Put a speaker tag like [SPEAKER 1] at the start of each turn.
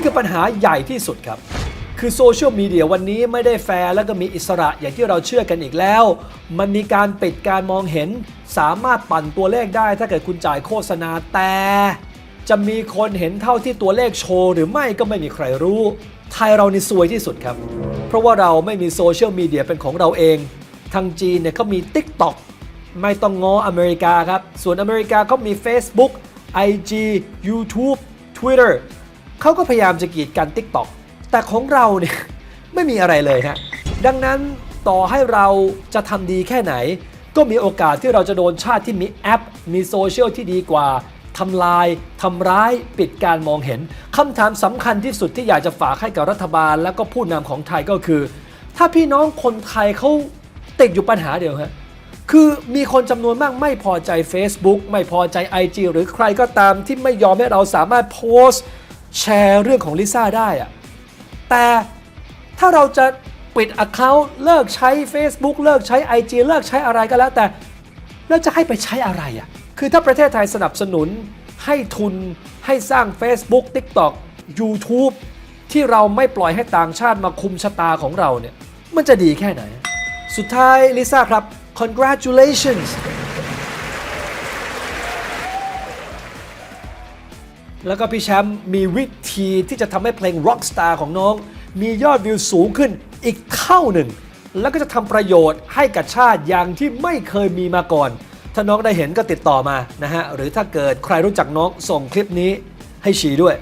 [SPEAKER 1] นี่คือปัญหาใหญ่ที่สุดครับ คือโซเชียลมีเดียวันนี้ไม่ได้แฟร์แล้วก็มีอิสระอย่างที่เราเชื่อกันอีกแล้ว มันมีการปิดการมองเห็น สามารถปั่นตัวเลขได้ถ้าเกิดคุณจ่ายโฆษณาแต่ จะมีคนเห็นเท่าที่ตัวเลขโชว์หรือไม่ก็ไม่มีใครรู้ ไทยเรานี่ซวยที่สุดครับ เพราะว่าเราไม่มีโซเชียลมีเดียเป็นของเราเอง ทางจีนเนี่ยเขามี TikTok ไม่ต้องง้ออเมริกาครับ ส่วนอเมริกาเขามี Facebook IG YouTube Twitter เขาก็พยายามจะกีดกัน TikTok แต่ของเราเนี่ยไม่มีอะไรเลยฮะดังนั้นต่อให้เราจะทำดีแค่ไหน ก็มีโอกาสที่เราจะโดนชาติที่มีแอป มีโซเชียลที่ดีกว่าทำลายทำร้ายปิดการมองเห็นคำถามสำคัญที่สุดที่อยากจะฝากให้กับรัฐบาล และก็ผู้นำของไทยก็คือ ถ้าพี่น้องคนไทยเขาติดอยู่ปัญหาเดียวฮะคือมีคนจำนวนมากไม่พอใจ Facebook ไม่พอใจ IG หรือใครก็ตามที่ไม่ยอมให้เราสามารถโพสต์ แชร์เรื่องของลิซ่าได้อะแต่ถ้าเราจะปิด Account เลิกใช้ Facebook เลิกใช้ IG เลิกใช้อะไรก็แล้วแต่แล้วจะให้ไปใช้อะไรอะคือถ้าประเทศไทยสนับสนุนให้ทุนให้สร้าง Facebook TikTok YouTube ที่เราไม่ปล่อยให้ต่างชาติมาคุมชะตาของเราเนี่ย มันจะดีแค่ไหน สุดท้ายลิซ่าครับ congratulations แล้วก็พี่แชมป์มีวิธีที่จะทำให้เพลง Rockstar ของน้อง มียอดวิวสูงขึ้นอีกเท่าหนึ่ง แล้วก็จะทำประโยชน์ให้กับชาติอย่างที่ไม่เคยมีมาก่อน ถ้าน้องได้เห็นก็ติดต่อมานะฮะ หรือถ้าเกิดใครรู้จักน้องส่งคลิปนี้ให้ชีด้วย